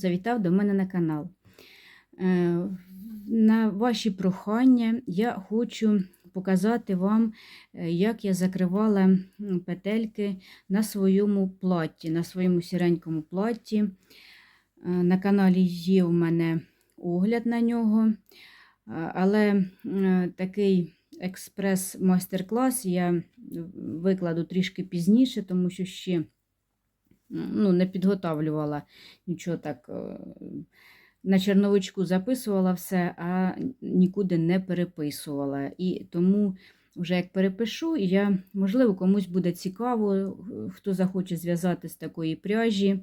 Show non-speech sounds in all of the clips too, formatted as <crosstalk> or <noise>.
Завітав до мене на канал. Е, На ваші прохання я хочу показати вам, е, як я закривала петельки на своєму платті, на своєму сіренькому платті. Е, На каналі є у мене огляд на нього, але такий експрес-майстер-клас я викладу трішки пізніше, тому що ще ну, не підготавлювала нічого так. е, На черновичку записувала все, а нікуди не переписувала. І тому, вже як перепишу, я, можливо, комусь буде цікаво, е, хто захоче зв'язати з такої пряжі.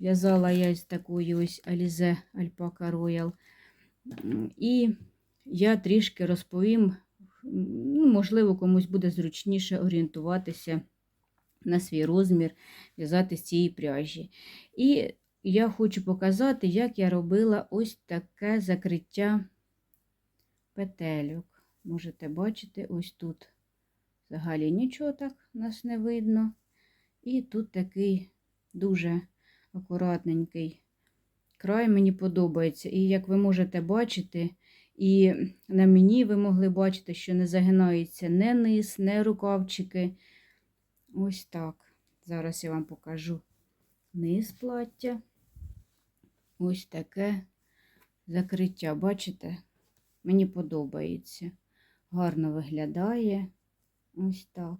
В'язала я з такої ось Alize Alpaca Royal. І я трішки розповім, ну, можливо, комусь буде зручніше орієнтуватися на свій розмір, в'язати з цієї пряжі. І я хочу показати, як я робила ось таке закриття петельок. Можете бачити, ось тут взагалі нічого так нас не видно. І тут такий дуже акуратненький край мені подобається. І як ви можете бачити, і на мені ви могли бачити, що не загинається не низ, не рукавчики. Ось так. Зараз я вам покажу низ плаття. Ось таке закриття. Бачите? Мені подобається. Гарно виглядає. Ось так.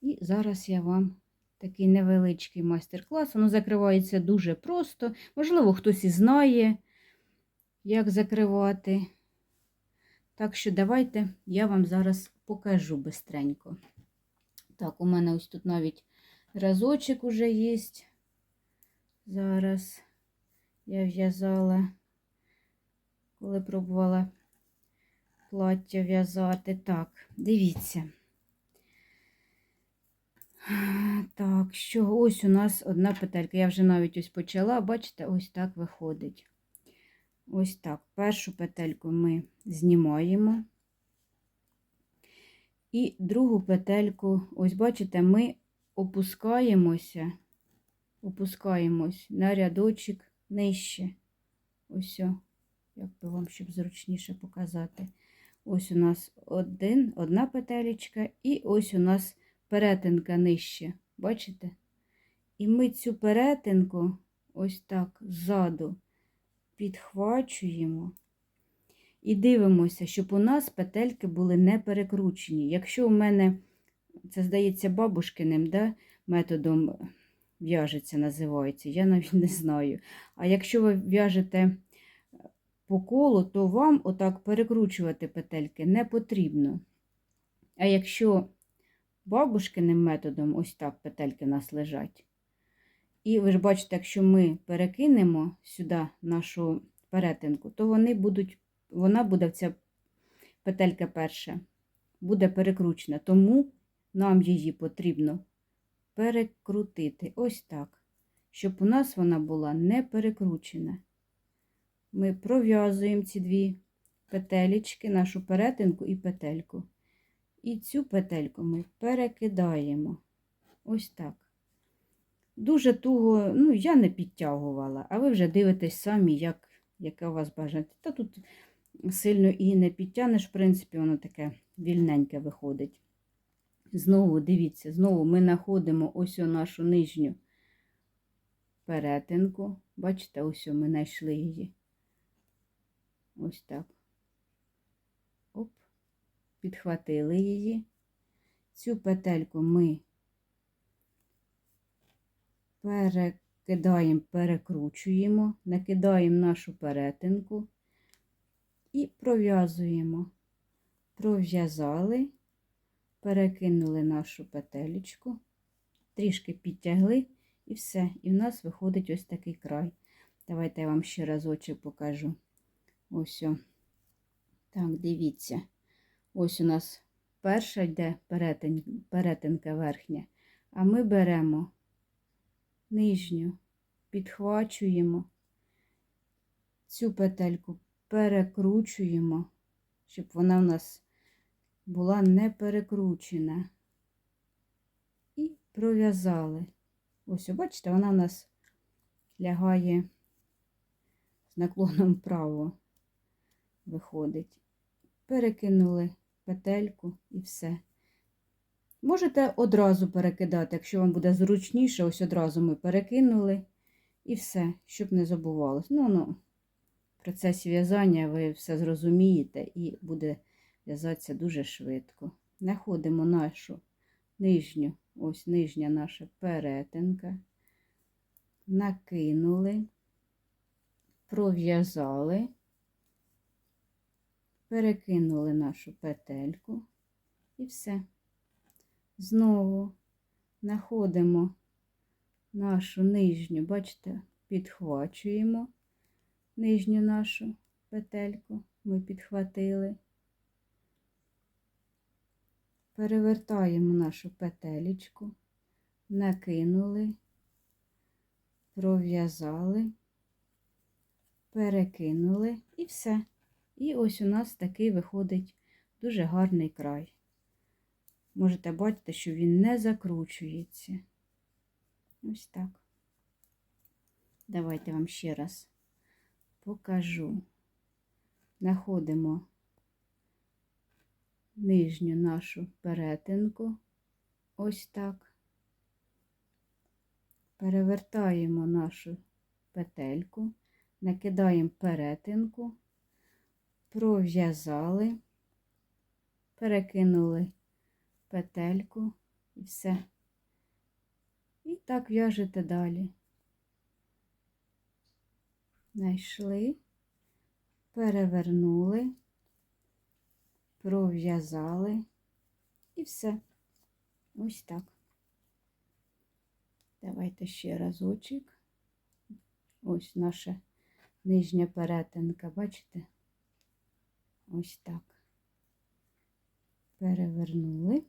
І зараз я вам такий невеличкий майстер-клас. Воно закривається дуже просто. Можливо, хтось і знає, як закривати. Так що давайте я вам зараз покажу бистренько. Так, у мене ось тут навіть разочок уже є. Зараз я в'язала, коли пробувала плаття в'язати. Так, дивіться. Так, що ось у нас одна петелька. Я вже навіть ось почала, бачите, ось так виходить. Ось так. Першу петельку ми знімаємо. І другу петельку, ось бачите, ми опускаємося, опускаємось на рядочок нижче. Ось, як би вам, щоб зручніше показати. Ось у нас один, одна петелечка, і ось у нас перетинка нижче. Бачите? І ми цю перетинку ось так ззаду підхвачуємо. І дивимося, щоб у нас петельки були не перекручені. Якщо у мене, це здається, бабушкиним да, методом в'яжеться, називається, я навіть не знаю. А якщо ви в'яжете по колу, то вам отак перекручувати петельки не потрібно. А якщо бабушкиним методом, ось так петельки у нас лежать. І ви ж бачите, якщо ми перекинемо сюди нашу перетинку, то вони будуть вона буде ця петелька перша, буде перекручена, тому нам її потрібно перекрутити ось так, щоб у нас вона була не перекручена. Ми пров'язуємо ці дві петелечки, нашу перетинку і петельку. І цю петельку ми перекидаємо ось так. Дуже туго, ну, я не підтягувала, а ви вже дивитесь самі, як, яке у вас бажання. Та тут сильно і не підтягнеш, в принципі, воно таке вільненьке виходить. Знову, дивіться, знову ми знаходимо ось нашу нижню перетинку. Бачите, ось ми знайшли її. Ось так. Оп, підхватили її. Цю петельку ми перекидаємо, перекручуємо, накидаємо нашу перетинку і пров'язуємо. Пров'язали, перекинули нашу петелечку, трішки підтягли і все. І в нас виходить ось такий край. Давайте я вам ще разочок покажу. Ось. О. Так, дивіться. Ось у нас перша йде перетин, перетинка верхня, а ми беремо нижню, підхвачуємо цю петельку перекручуємо, щоб вона у нас була не перекручена. І пров'язали. Ось, бачите, вона у нас лягає з наклоном вправо, виходить. Перекинули петельку і все. Можете одразу перекидати, якщо вам буде зручніше, ось одразу ми перекинули і все, щоб не забувалось. Ну, ну, процесі в'язання ви все зрозумієте і буде в'язатися дуже швидко. Знаходимо нашу нижню, ось нижня наша перетинка, накинули, пров'язали, перекинули нашу петельку і все. Знову знаходимо нашу нижню, бачите, підхвачуємо нижню нашу петельку, ми підхватили, перевертаємо нашу петелечку, накинули, пров'язали, перекинули і все. І ось у нас такий виходить дуже гарний край. Можете бачити, що він не закручується. Ось так. Давайте вам ще раз покажу. Знаходимо нижню нашу перетинку. Ось так. Перевертаємо нашу петельку, накидаємо перетинку, пров'язали, перекинули петельку і все. І так в'яжете далі. Знайшли, перевернули, пров'язали і все. Ось так. Давайте ще разочок. Ось наша нижня перетинка, бачите? Ось так. Перевернули.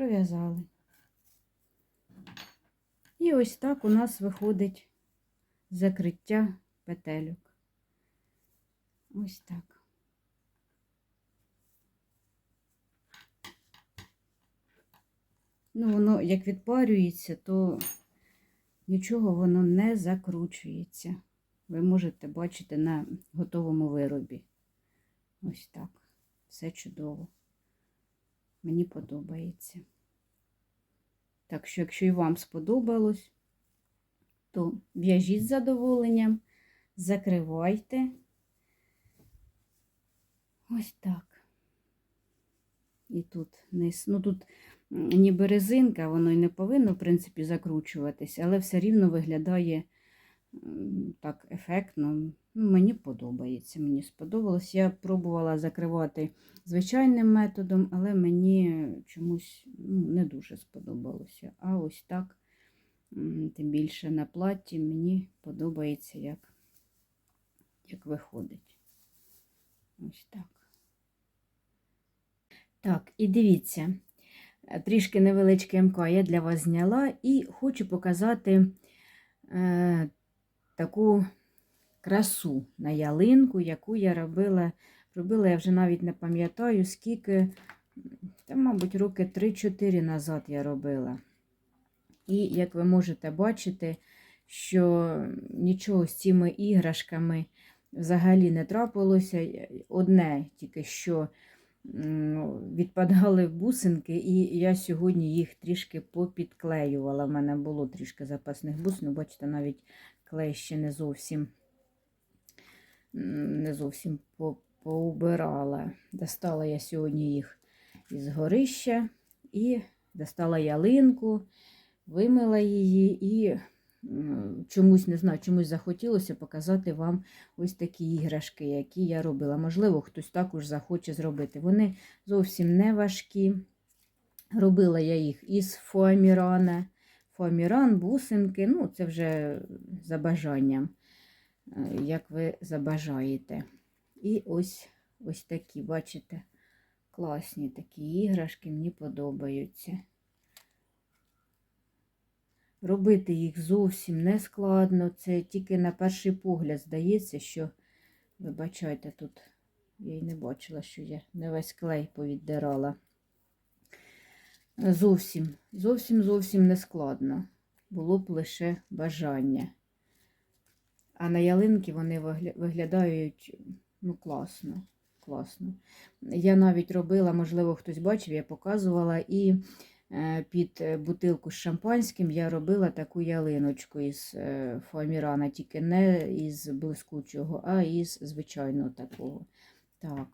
пров'язали. І ось так у нас виходить закриття петельок. Ось так. Ну, воно як відпарюється, то нічого воно не закручується. Ви можете бачити на готовому виробі. Ось так. Все чудово. Мені подобається. Так що, якщо і вам сподобалось, то в'яжіть з задоволенням, закривайте. Ось так. І тут низ. Ну тут ніби резинка, воно і не повинно, в принципі, закручуватись, але все рівно виглядає так ефектно. Ну, Мені подобається. Мені сподобалось. Я пробувала закривати звичайним методом, але мені чомусь ну, не дуже сподобалося. А ось так, тим більше на платі, мені подобається, як, як виходить. Ось так. Так, і дивіться, трішки невеличке МК я для вас зняла і хочу показати е, таку красу на ялинку, яку я робила. Робила я вже навіть не пам'ятаю, скільки, та, мабуть, роки 3-4 назад я робила. І, як ви можете бачити, що нічого з цими іграшками взагалі не трапилося. Одне тільки що відпадали бусинки, і я сьогодні їх трішки попідклеювала. У мене було трішки запасних бусин, бачите, навіть клей ще не зовсім не зовсім поубирала. Достала я сьогодні їх із горища і достала ялинку, вимила її і чомусь не знаю, чомусь захотілося показати вам ось такі іграшки, які я робила. Можливо, хтось також захоче зробити. Вони зовсім не важкі. Робила я їх із фоамірана. Фоаміран, бусинки, ну, це вже за бажанням. Е, як ви забажаєте. І ось ось такі, бачите, класні такі іграшки, мені подобаються. Робити їх зовсім не складно, це тільки на перший погляд здається, що, вибачайте, тут я й не бачила, що я не весь клей повіддирала. Зовсім, зовсім зовсім не складно. Було б лише бажання. А на ялинки вони виглядають ну, класно. класно. Я навіть робила, можливо, хтось бачив, я показувала, і е, під бутилку з шампанським я робила таку ялиночку із е, фоамірана, тільки не із блискучого, а із звичайного такого. Так,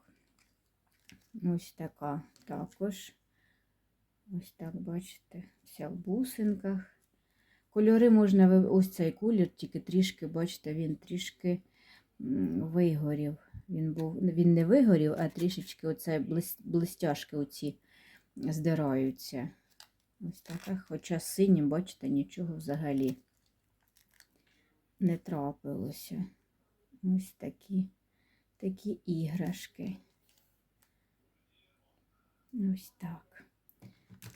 ось така також. Ось так, бачите, вся в бусинках. Кольори можна, ось цей колір, тільки трішки, бачите, він трішки вигорів. Він був, він не вигорів, а трішечки оце блис- блистяшки оці здираються. Ось така, хоча синім, бачите, нічого взагалі не трапилося. Ось такі, такі іграшки. Ось так.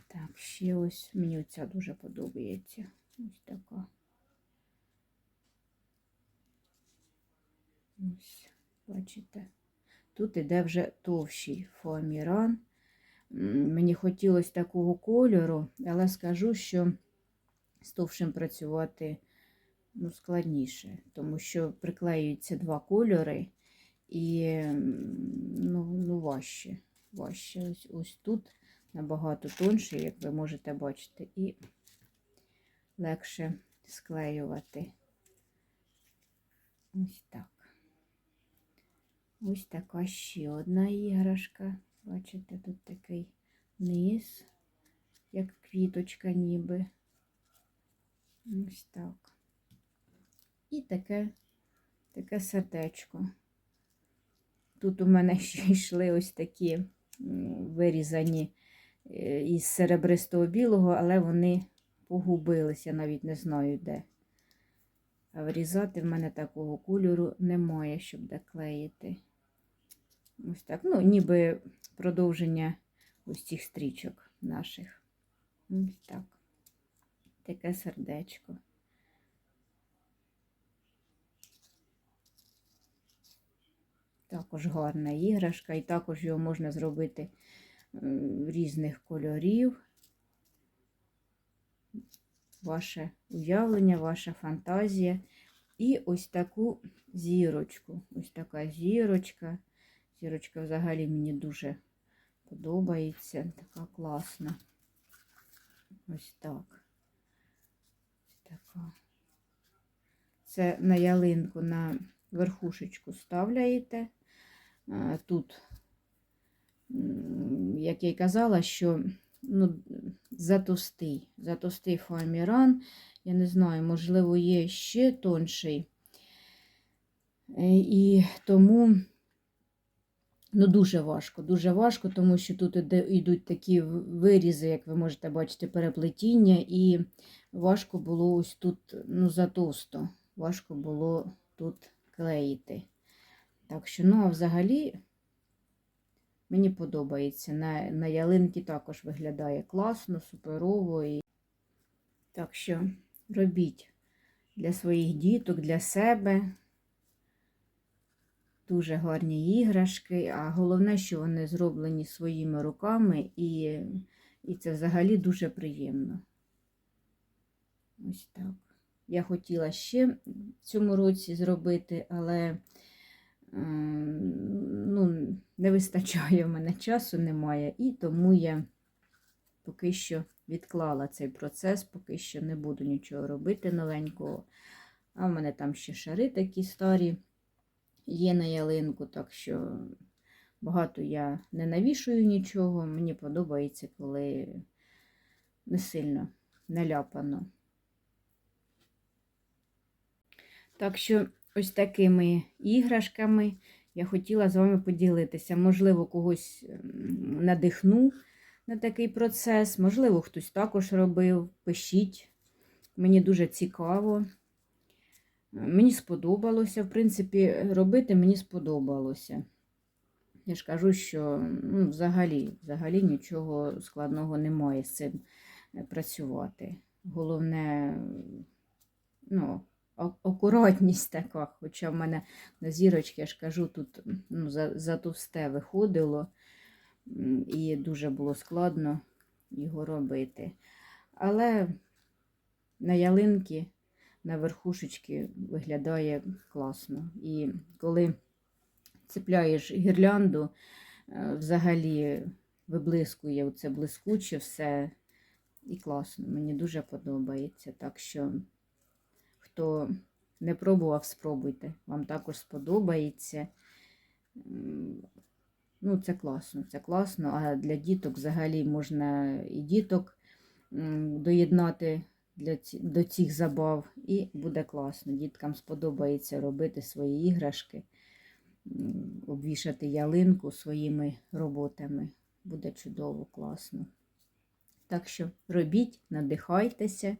Так, ще ось мені оця дуже подобається. Ось така. Ось, бачите. Тут іде вже товщий фоаміран. Мені хотілося такого кольору, але скажу, що з товщим працювати ну, складніше, тому що приклеюються два кольори і ну, ну, важче. важче. Ось, ось тут набагато тонше, як ви можете бачити, і легше склеювати. Ось так. Ось така ще одна іграшка. Бачите, тут такий низ, як квіточка ніби. Ось так. І таке, таке сердечко. Тут у мене <laughs> ще йшли ось такі вирізані із серебристого білого, але вони погубилися, навіть не знаю де. А вирізати в мене такого кольору немає, щоб доклеїти. Ось так. Ну, ніби продовження ось цих стрічок наших. Ось так. Таке сердечко. Також гарна іграшка, і також його можна зробити різних кольорів. Ваше уявлення, ваша фантазія. І ось таку зірочку. Ось така зірочка. Зірочка взагалі мені дуже подобається. Така класна. Ось так. Ось така. Це на ялинку на верхушечку ставляєте. Тут, як я й казала, що ну, затовстий, затовстий фоаміран. Я не знаю, можливо, є ще тонший. Е, І тому ну, дуже важко, дуже важко, тому що тут йдуть такі вирізи, як ви можете бачити, переплетіння, і важко було ось тут ну, затовсто, важко було тут клеїти. Так що, ну, а взагалі, мені подобається. На, на ялинки також виглядає класно, суперово. І... Так що робіть для своїх діток, для себе. Дуже гарні іграшки, а головне, що вони зроблені своїми руками, і, і це взагалі дуже приємно. Ось так. Я хотіла ще в цьому році зробити, але ну, не вистачає в мене часу, немає, і тому я поки що відклала цей процес, поки що не буду нічого робити новенького. А в мене там ще шари такі старі є на ялинку, так що багато я не навішую нічого. Мені подобається, коли не сильно наляпано. Так що ось такими іграшками я хотіла з вами поділитися. Можливо, когось надихну на такий процес, можливо, хтось також робив. Пишіть. Мені дуже цікаво. Мені сподобалося, в принципі, робити мені сподобалося. Я ж кажу, що ну, взагалі, взагалі нічого складного немає з цим е, працювати. Головне, ну, акуратність така. Хоча в мене на зірочки, я ж кажу, тут ну, за, за виходило і дуже було складно його робити. Але на ялинки, на верхушечки виглядає класно. І коли цепляєш гірлянду, е, взагалі виблискує оце блискуче все і класно. Мені дуже подобається. Так що, хто не пробував, спробуйте. Вам також сподобається. Ну, це класно, це класно. А для діток взагалі можна і діток доєднати для до цих забав, і буде класно. Діткам сподобається робити свої іграшки, обвішати ялинку своїми роботами. Буде чудово, класно. Так що робіть, надихайтеся.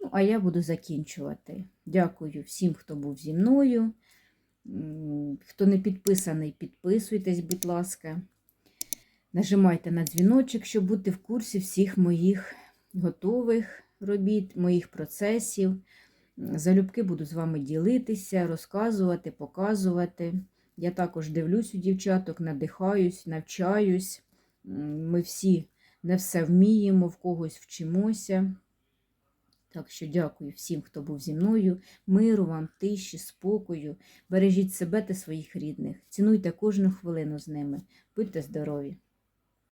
Ну, а я буду закінчувати. Дякую всім, хто був зі мною. Хто не підписаний, підписуйтесь, будь ласка. Нажимайте на дзвіночок, щоб бути в курсі всіх моїх готових робіт, моїх процесів. Залюбки буду з вами ділитися, розказувати, показувати. Я також дивлюсь у дівчаток, надихаюсь, навчаюсь. Ми всі не все вміємо, в когось вчимося. Так що дякую всім, хто був зі мною. Миру вам, тиші, спокою. Бережіть себе та своїх рідних. Цінуйте кожну хвилину з ними. Будьте здорові!